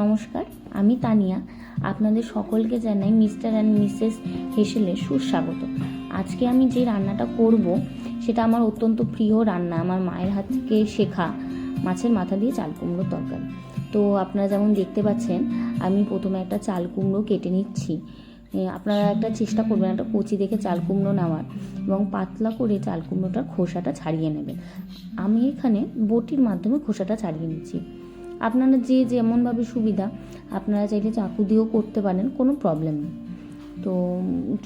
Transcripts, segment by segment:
নমস্কার, আমি তানিয়া। আপনাদের সকলকে জানাই মিস্টার অ্যান্ড মিসেস হেসেলের সুস্বাগত। আজকে আমি যে রান্নাটা করব, সেটা আমার অত্যন্ত প্রিয় রান্না। আমার মায়ের হাত থেকে শেখা মাছের মাথা দিয়ে চাল কুমড়োর তরকারি। তো আপনারা যেমন দেখতে পাচ্ছেন, আমি প্রথমে একটা চাল কুমড়ো কেটে নিচ্ছি। আপনারা একটা চেষ্টা করবেন একটা কচি দেখে চাল কুমড়ো নেওয়ার এবং পাতলা করে চাল কুমড়োটার খোসাটা ছাড়িয়ে নেবেন। আমি এখানে বটির মাধ্যমে খোসাটা ছাড়িয়ে নিচ্ছি। আপনারা যে যেমনভাবে সুবিধা, আপনারা চাইলে চাকু দিয়েও করতে পারেন, কোনো প্রবলেম নেই। তো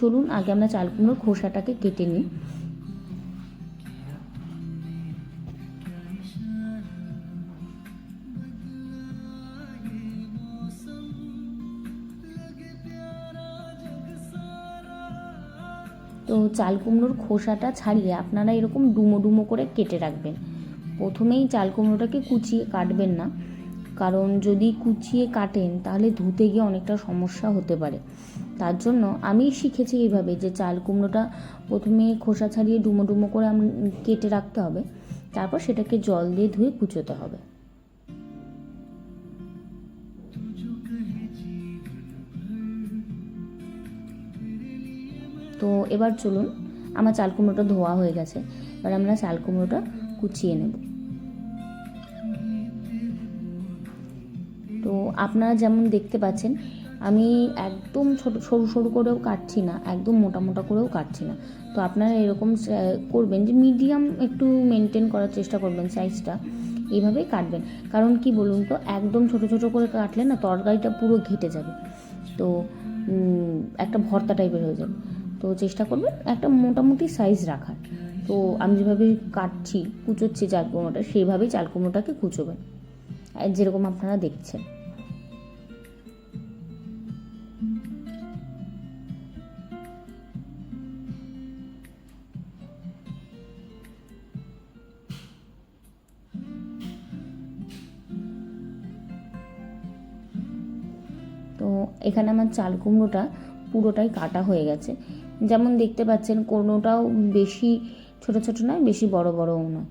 চলুন, আগে আমরা চাল কুমড়োর খোসাটাকে কেটে নিই। তো চাল কুমড়োর খোসাটা ছাড়িয়ে আপনারা এরকম ডুমো ডুমো করে কেটে রাখবেন। প্রথমেই চাল কুমড়োটাকে কুচিয়ে কাটবেন না। কারণ যদি কুচিয়ে কাটেন, তাহলে ধুতে গিয়ে অনেকটা সমস্যা হতে পারে। তার জন্য আমি শিখেছি এইভাবে যে চাল কুমড়োটা প্রথমে খোসা ছাড়িয়ে ডুমো ডুমো করে আম- কেটে রাখতে হবে। তারপর সেটাকে জল দিয়ে ধুয়ে কুচোতে হবে। তো এবার চলুন, আমার চাল কুমড়োটা ধোয়া হয়ে গেছে। এবার আমরা চাল কুমড়োটা কুচিয়ে নেব। আপনারা যেমন দেখতে পাচ্ছেন, আমি একদম ছোট, সরু সরু করেও কাটছি না, একদম মোটা মোটা করেও কাটছি না। তো আপনারা এরকম করবেন যে মিডিয়াম একটু মেনটেন করার চেষ্টা করবেন সাইজটা এইভাবেই কাটবেন। কারণ কি বলুন তো, একদম ছোট ছোট করে কাটলে না তরকারিটা পুরো ঘেটে যাবে। তো একটা ভর্তা টাইপের হয়ে যাবে। তো চেষ্টা করবেন একটা মোটামুটি সাইজ রাখার। তো আমি যেভাবে কাটছি, কুচোচ্ছি চাল কুমড়োটা, সেইভাবেই চাল কুমড়োটাকে কুচোবেন। যেরকম আপনারা দেখছেন। এখানে আমার চাল কুমড়োটা পুরোটাই কাটা হয়ে গেছে। যেমন দেখতে পাচ্ছেন, কোনোটাও বেশি ছোট ছোট নয়, বেশি বড় বড়ও নয়।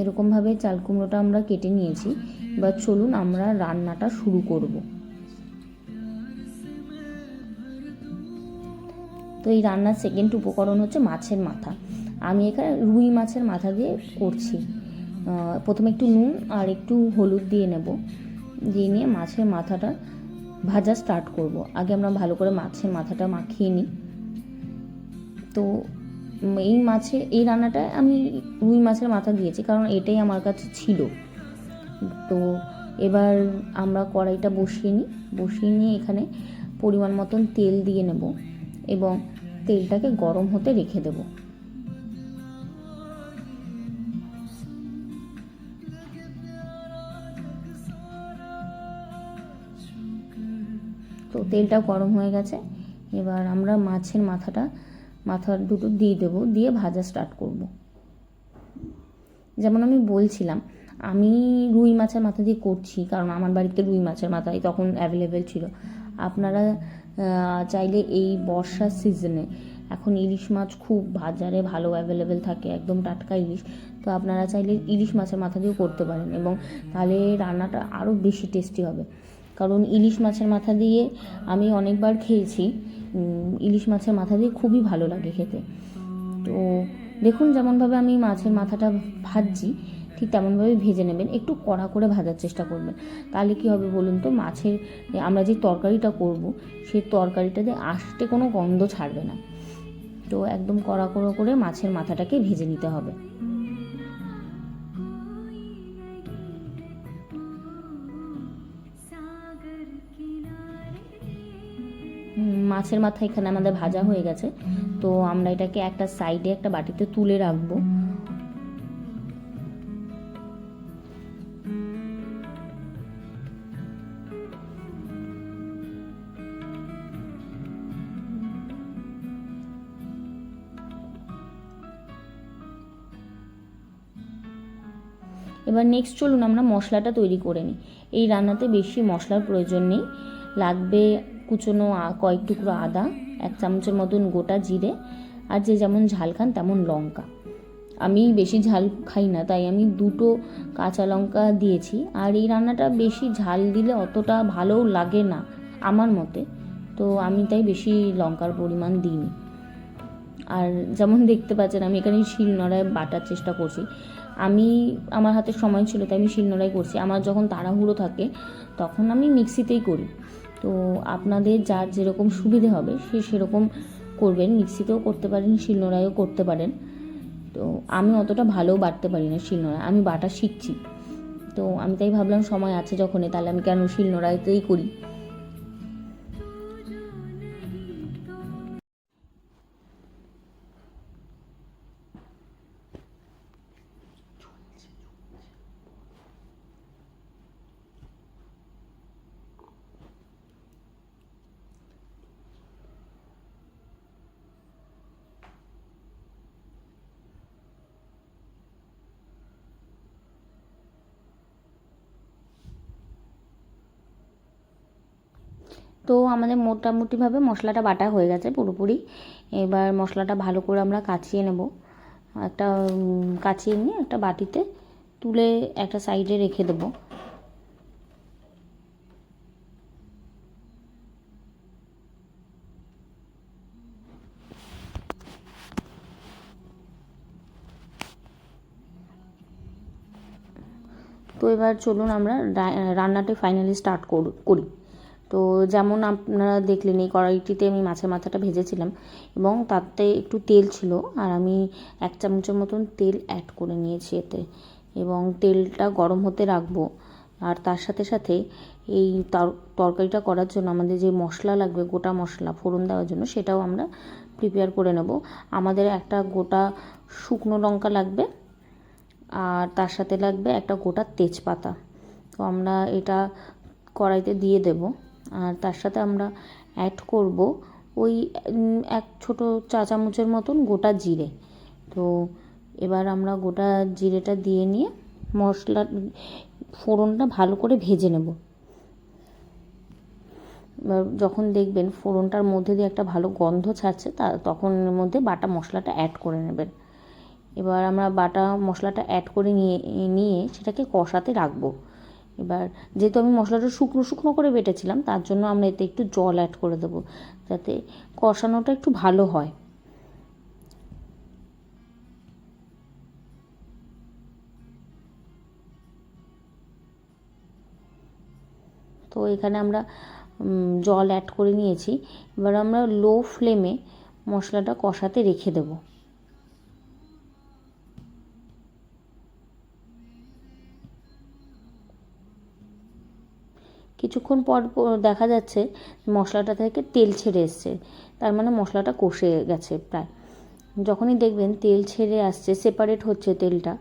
এরকমভাবে চাল কুমড়োটা আমরা কেটে নিয়েছি। এবার চলুন আমরা রান্নাটা শুরু করব। তো এই রান্নার সেকেন্ড উপকরণ হচ্ছে মাছের মাথা। আমি এখানে রুই মাছের মাথা দিয়ে করছি। প্রথমে একটু নুন আর একটু হলুদ দিয়ে নেব। দিয়ে নিয়ে মাছের মাথাটা ভাজা স্টার্ট করব। আগে আমরা ভালো করে মাছের মাথাটা মাখিয়ে নিই। তো এই মাছে, এই রান্নাটায় আমি রুই মাছের মাথা দিয়েছি, কারণ এটাই আমার কাছে ছিল। তো এবার আমরা কড়াইটা বসিয়ে নিই। বসিয়ে নিয়ে এখানে পরিমাণ মতন তেল দিয়ে নেব এবং তেলটাকে গরম হতে রেখে দেব। তেলটা গরম হয়ে গেছে। এবার আমরা মাছের মাথাটা মাথার দুটো দিয়ে দেবো, দিয়ে ভাজা স্টার্ট করব। যেমন আমি বলছিলাম, আমি রুই মাছের মাথা দিয়ে করছি, কারণ আমার বাড়িতে রুই মাছের মাথাই তখন অ্যাভেলেবেল ছিল। আপনারা চাইলে এই বর্ষার সিজনে এখন ইলিশ মাছ খুব বাজারে ভালো অ্যাভেলেবেল থাকে, একদম টাটকা ইলিশ। তো আপনারা চাইলে ইলিশ মাছের মাথা দিয়েও করতে পারেন এবং তাহলে রান্নাটা আরও বেশি টেস্টি হবে। কারণ ইলিশ মাছের মাথা দিয়ে আমি অনেকবার খেয়েছি। ইলিশ মাছের মাথা দিয়ে খুবই ভালো লাগে খেতে। তো দেখুন যেমনভাবে আমি মাছের মাথাটা ভাজছি, ঠিক তেমনভাবে ভেজে নেবেন। একটু কড়া করে ভাজার চেষ্টা করবেন। তাহলে কি হবে বলুন তো, মাছের আমরা যে তরকারিটা করব, সেই তরকারিটাতে আসতে কোনো গন্ধ ছাড়বে না। তো একদম কড়া কড়া করে মাছের মাথাটাকে ভেজে নিতে হবে। মাছের মাথা এখানে আমাদের ভাজা হয়ে গেছে। তো আমরা এটাকে একটা সাইডে একটা বাটিতে তুলে রাখব। এবার নেক্সট চলুন আমরা মশলাটা তৈরি করে নিই। এই রান্নাতে বেশি মশলার প্রয়োজন নেই। লাগবে কুচনো কয়েক টুকরো আদা, এক চামচের মতন গোটা জিরে আর যে যেমন ঝাল খান তেমন লঙ্কা। আমি বেশি ঝাল খাই না, তাই আমি দুটো কাঁচা লঙ্কা দিয়েছি। আর এই রান্নাটা বেশি ঝাল দিলে অতটা ভালোও লাগে না, আমার মতে। তো আমি তাই বেশি লঙ্কার পরিমাণ দিইনি। আর যেমন দেখতে পাচ্ছেন, আমি এখানে শিলনোড়ায় বাটার চেষ্টা করছি। আমি, আমার হাতে সময় ছিল, তাই আমি শিলনোড়ায় করছি। আমার যখন তাড়াহুড়ো থাকে, তখন আমি মিক্সিতেই করি। তো আপনাদের যার যেরকম সুবিধে হবে, সে সেরকম করবেন। মিক্সিতেও করতে পারেন, শিলনোড়ায়ও করতে পারেন। তো আমি অতটা ভালো বাটতে পারি না শিলনোড়ায়। আমি বাটা শিখছি। তো আমি তাই ভাবলাম, সময় আছে যখনই, তাহলে আমি কেন শিলনোড়াইতেই করি? তো আমাদের মোটামুটিভাবে মশলাটা বাটা হয়ে গেছে পুরোপুরি। এবার মশলাটা ভালো করে আমরা কাচিয়ে নেব। একটা কাচিয়ে নিয়ে একটা বাটিতে তুলে একটা সাইডে রেখে দেবো। তো এবার চলুন আমরা রান্নাটি ফাইনালি স্টার্ট করি। তো যেমন আপনারা দেখলেন, এই কড়াইটিতে আমি মাছের মাথাটা ভেজেছিলাম এবং তাতে একটু তেল ছিল আর আমি এক চামচের মতন তেল অ্যাড করে নিয়েছি এতে এবং তেলটা গরম হতে রাখব। আর তার সাথে সাথে এই তরকারিটা করার জন্য আমাদের যে মশলা লাগবে, গোটা মশলা ফোড়ন দেওয়ার জন্য সেটাও আমরা প্রিপেয়ার করে নেব। আমাদের একটা গোটা শুকনো লঙ্কা লাগবে আর তার সাথে লাগবে একটা গোটা তেজপাতা। তো আমরা এটা কড়াইতে দিয়ে দেব। আর তার সাথে আমরা অ্যাড করব ওই এক ছোট চা চামচের মতন গোটা জিরে। তো এবার আমরা গোটা জিরেটা দিয়ে নিয়ে মশলা, ফোড়নটা ভালো করে ভেজে নেব। এবার যখন দেখবেন ফোড়নটার মধ্যে দিয়ে একটা ভালো গন্ধ ছাড়ছে, তা তখন এর মধ্যে বাটা মশলাটা অ্যাড করে নেবেন। এবার আমরা বাটা মশলাটা অ্যাড করে নিয়ে নিয়ে সেটাকে কষাতে রাখব। এবার যেহেতু আমি মশলাটা শুকনো শুকনো করে বেটেছিলাম, তার জন্য আমরা এতে একটু জল অ্যাড করে দেবো, যাতে কষানোটা একটু ভালো হয়। তো এখানে আমরা জল অ্যাড করে নিয়েছি। এবার আমরা লো ফ্লেমে মশলাটা কষাতে রেখে দেবো। কিছুক্ষণ পর দেখা যাচ্ছে মশলাটা থেকে তেল ছেড়ে এসছে। তার মানে মশলাটা কষে গেছে প্রায়। যখনই দেখবেন তেল ছেড়ে আসছে সেপারেট হচ্ছে তেলটা,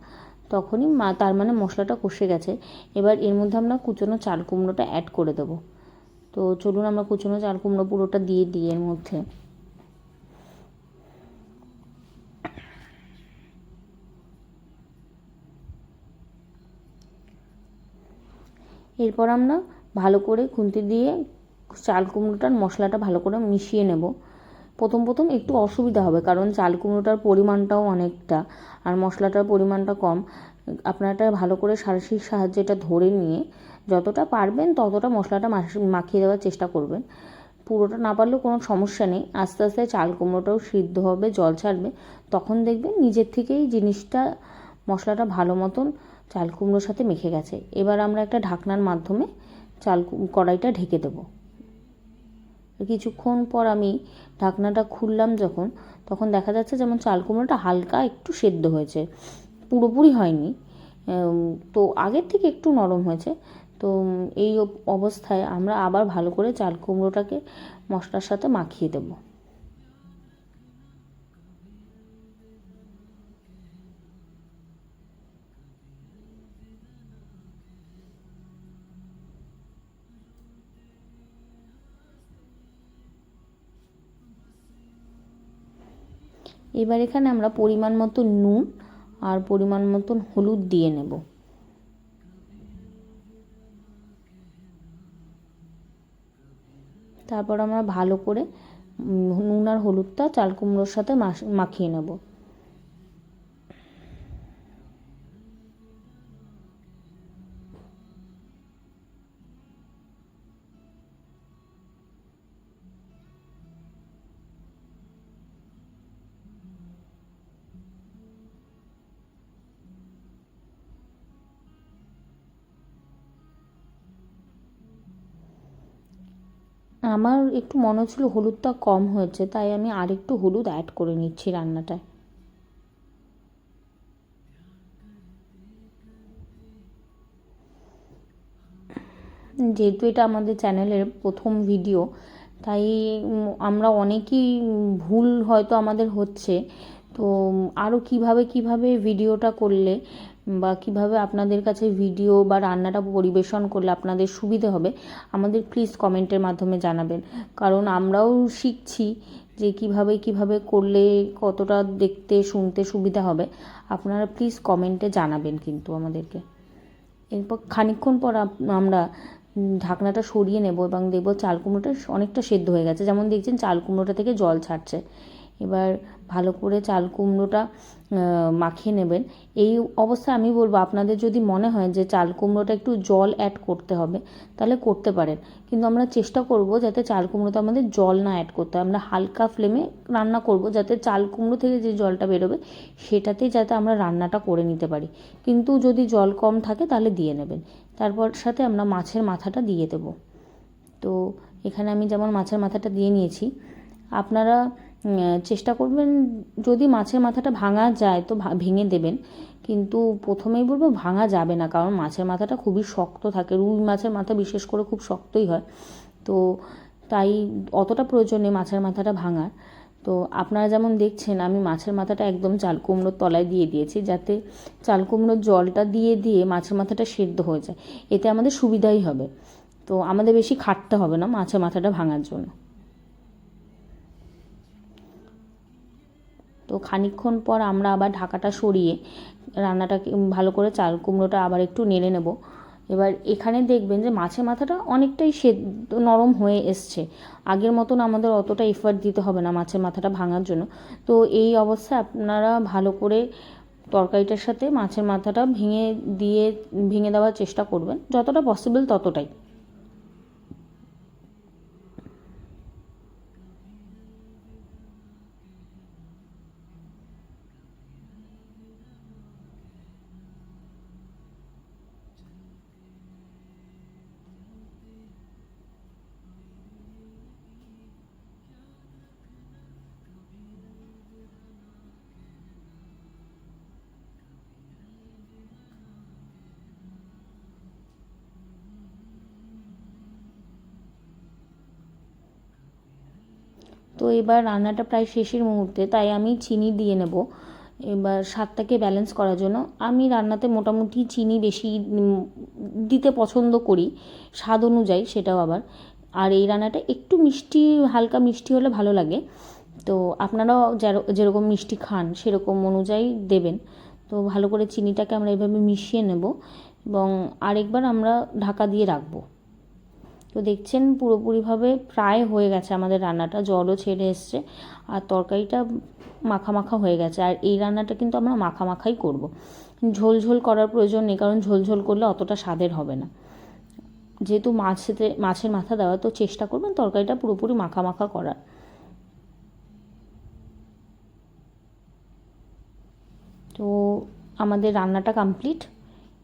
তখনই মা, তার মানে মশলাটা কষে গেছে। এবার এর মধ্যে আমরা কুচনো চাল কুমড়োটা অ্যাড করে দেবো। তো চলুন আমরা কুচনো চাল কুমড়ো পুরোটা দিয়ে দিই এর মধ্যে। এরপর আমরা ভালো করে খুন্তি দিয়ে চাল কুমড়োটার মশলাটা ভালো করে মিশিয়ে নেব। প্রথম প্রথম একটু অসুবিধা হবে, কারণ চাল কুমড়োটার পরিমাণটাও অনেকটা আর মশলাটার পরিমাণটা কম। আপনারা এটা ভালো করে সারসির সাহায্যে এটা ধরে নিয়ে যতটা পারবেন ততটা মশলাটা মাখিয়ে দেওয়ার চেষ্টা করবেন। পুরোটা না পারলেও কোনো সমস্যা নেই, আস্তে আস্তে চাল কুমড়োটাও সিদ্ধ হবে, জল ছাড়বে, তখন দেখবেন নিজের থেকেই জিনিসটা, মশলাটা ভালো মতন চাল কুমড়োর সাথে মেখে গেছে। এবার আমরা একটা ঢাকনার মাধ্যমে চাল কড়াইটা ঢেকে দেবো। কিছুক্ষণ পর আমি ঢাকনাটা খুললাম যখন, তখন দেখা যাচ্ছে যেমন চাল কুমড়োটা হালকা একটু সেদ্ধ হয়েছে। পুরোপুরি হয়নি। তো আগের থেকে একটু নরম হয়েছে। তো এই অবস্থায় আমরা আবার ভালো করে চাল কুমড়োটাকে মশলার সাথে মাখিয়ে দেবো। এবার এখানে আমরা পরিমাণ মতো নুন আর পরিমাণ মতন হলুদ দিয়ে নেব। তারপর আমরা ভালো করে নুন আর হলুদটা চাল কুমড়োর সাথে মাখিয়ে নেব। আমার একটু মনে হচ্ছিল হলুদটা কম হয়েছে, তাই আমি আর একটু হলুদ অ্যাড করে নিচ্ছি রান্নাটায়। যেহেতু এটা আমাদের চ্যানেলের প্রথম ভিডিও, তাই আমরা অনেকেই ভুল হয়তো আমাদের হচ্ছে, তো আরও কীভাবে কীভাবে ভিডিওটা করলে বা কীভাবে আপনাদের কাছে ভিডিও বা রান্নাটা পরিবেশন করলে আপনাদের সুবিধে হবে, আমাদের প্লিজ কমেন্টের মাধ্যমে জানাবেন। কারণ আমরাও শিখছি যে কীভাবে কীভাবে করলে কতটা দেখতে, শুনতে সুবিধা হবে। আপনারা প্লিজ কমেন্টে জানাবেন কিন্তু আমাদেরকে। এরপর খানিকক্ষণ পর আমরা ঢাকনাটা সরিয়ে নেব এবং দেখব চাল কুমড়োটা অনেকটা সেদ্ধ হয়ে গেছে। যেমন দেখছেন, চাল কুমড়োটা থেকে জল ছাড়ছে। এবার ভালো করে চাল কুমড়োটা মাখিয়ে নেবেন। এই অবস্থায় আমি বলব, আপনাদের যদি মনে হয় যে চাল কুমড়োটা একটু জল অ্যাড করতে হবে, তাহলে করতে পারেন। কিন্তু আমরা চেষ্টা করব যাতে চাল কুমড়োতে আমাদের জল না অ্যাড করতে হয়। আমরা হালকা ফ্লেমে রান্না করব যাতে চাল কুমড়ো থেকে যে জলটা বেরোবে, সেটাতেই যাতে আমরা রান্নাটা করে নিতে পারি। কিন্তু যদি জল কম থাকে, তাহলে দিয়ে নেবেন। তারপর সাথে আমরা মাছের মাথাটা দিয়ে দেব। তো এখানে আমি যেমন মাছের মাথাটা দিয়ে নিয়েছি, আপনারা চেষ্টা করবেন যদি মাছের মাথাটা ভাঙা যায় তো ভেঙে দেবেন। কিন্তু প্রথমেই বলব ভাঙা যাবে না, কারণ মাছের মাথাটা খুবই শক্ত থাকে। রুই মাছের মাথা বিশেষ করে খুব শক্তই হয়। তো তাই অতটা প্রয়োজন নেই মাছের মাথাটা ভাঙার। তো আপনারা যেমন দেখছেন, আমি মাছের মাথাটা একদম চাল কুমড়োর তলায় দিয়ে দিয়েছি, যাতে চাল কুমড়োর জলটা দিয়ে দিয়ে মাছের মাথাটা সেদ্ধ হয়ে যায়। এতে আমাদের সুবিধাই হবে। তো আমাদের বেশি খাটতে হবে না মাছের মাথাটা ভাঙার জন্য। তো খানিকক্ষণ পর আমরা আবার ঢাকাটা সরিয়ে রান্নাটাকে ভালো করে চাল কুমড়োটা আবার একটু নেড়ে নেব। এবার এখানে দেখবেন যে মাছের মাথাটা অনেকটাই সেদ্ধ, নরম হয়ে এসছে। আগের মতন আমাদের অতটা এফার্ট দিতে হবে না মাছের মাথাটা ভাঙার জন্য। তো এই অবস্থায় আপনারা ভালো করে তরকারিটার সাথে মাছের মাথাটা ভেঙে দিয়ে, ভেঙে দেওয়ার চেষ্টা করবেন। যতটা পসিবল ততটাই। তো এবার রান্নাটা প্রায় শেষের মুহূর্তে, তাই আমি চিনি দিয়ে নেব। এবার স্বাদটাকে ব্যালেন্স করার জন্য আমি রান্নাতে মোটামুটি চিনি বেশি দিতে পছন্দ করি, স্বাদ অনুযায়ী সেটাও আবার। আর এই রান্নাটা একটু মিষ্টি, হালকা মিষ্টি হলে ভালো লাগে। তো আপনারাও যের- যেরকম মিষ্টি খান সেরকম অনুযায়ী দেবেন। তো ভালো করে চিনিটাকে আমরা এভাবে মিশিয়ে নেব এবং আরেকবার আমরা ঢাকা দিয়ে রাখব। তো দেখছেন পুরোপুরিভাবে প্রায় হয়ে গেছে আমাদের রান্নাটা, জলও ছেড়ে এসছে আর তরকারিটা মাখা মাখা হয়ে গেছে। আর এই রান্নাটা কিন্তু আমরা মাখা মাখাই করব। ঝোল ঝোল করার প্রয়োজন নেই, কারণ ঝোল ঝোল করলে অতটা স্বাদের হবে না। যেহেতু মাছেতে, মাছের মাথা দেওয়া, তো চেষ্টা করবেন তরকারিটা পুরোপুরি মাখা মাখা করার। তো আমাদের রান্নাটা কমপ্লিট।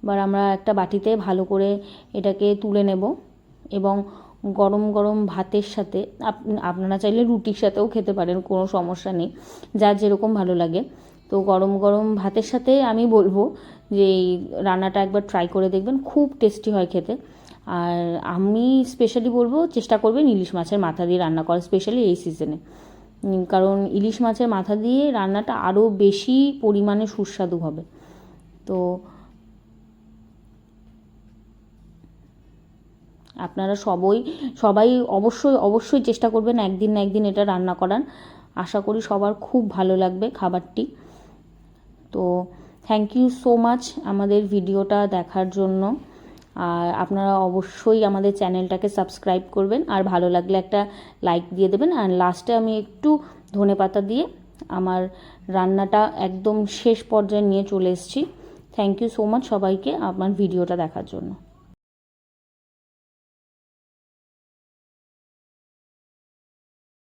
এবার আমরা একটা বাটিতে ভালো করে এটাকে তুলে নেব। এবং গরম গরম ভাতের সাথে, আপ- আপনারা চাইলে রুটির সাথেও খেতে পারেন, কোনো সমস্যা নেই। যার যেরকম ভালো লাগে। তো গরম গরম ভাতের সাথে আমি বলব যে এই রান্নাটা একবার ট্রাই করে দেখবেন, খুব টেস্টি হয় খেতে। আর আমি স্পেশালি বলব চেষ্টা করবেন ইলিশ মাছের মাথা দিয়ে রান্না করা স্পেশালি এই সিজনে কারণ ইলিশ মাছের মাথা দিয়ে রান্নাটা আরও বেশি পরিমাণে সুস্বাদু হবে। তো আপনারা সবই, সবাই অবশ্যই অবশ্যই চেষ্টা করবেন একদিন না একদিন এটা রান্না করার। আশা করি সবার খুব ভালো লাগবে খাবারটি। তো থ্যাংক ইউ সো মাচ আমাদের ভিডিওটা দেখার জন্য। আর আপনারা অবশ্যই আমাদের চ্যানেলটাকে সাবস্ক্রাইব করবেন। আর ভালো লাগলে একটা লাইক দিয়ে দেবেন। আর লাস্টে আমি একটু ধনে পাতা দিয়ে আমার রান্নাটা একদম শেষ পর্যায়ে নিয়ে চলে এসেছি। থ্যাংক ইউ সো মাচ সবাইকে আমার ভিডিওটা দেখার জন্য।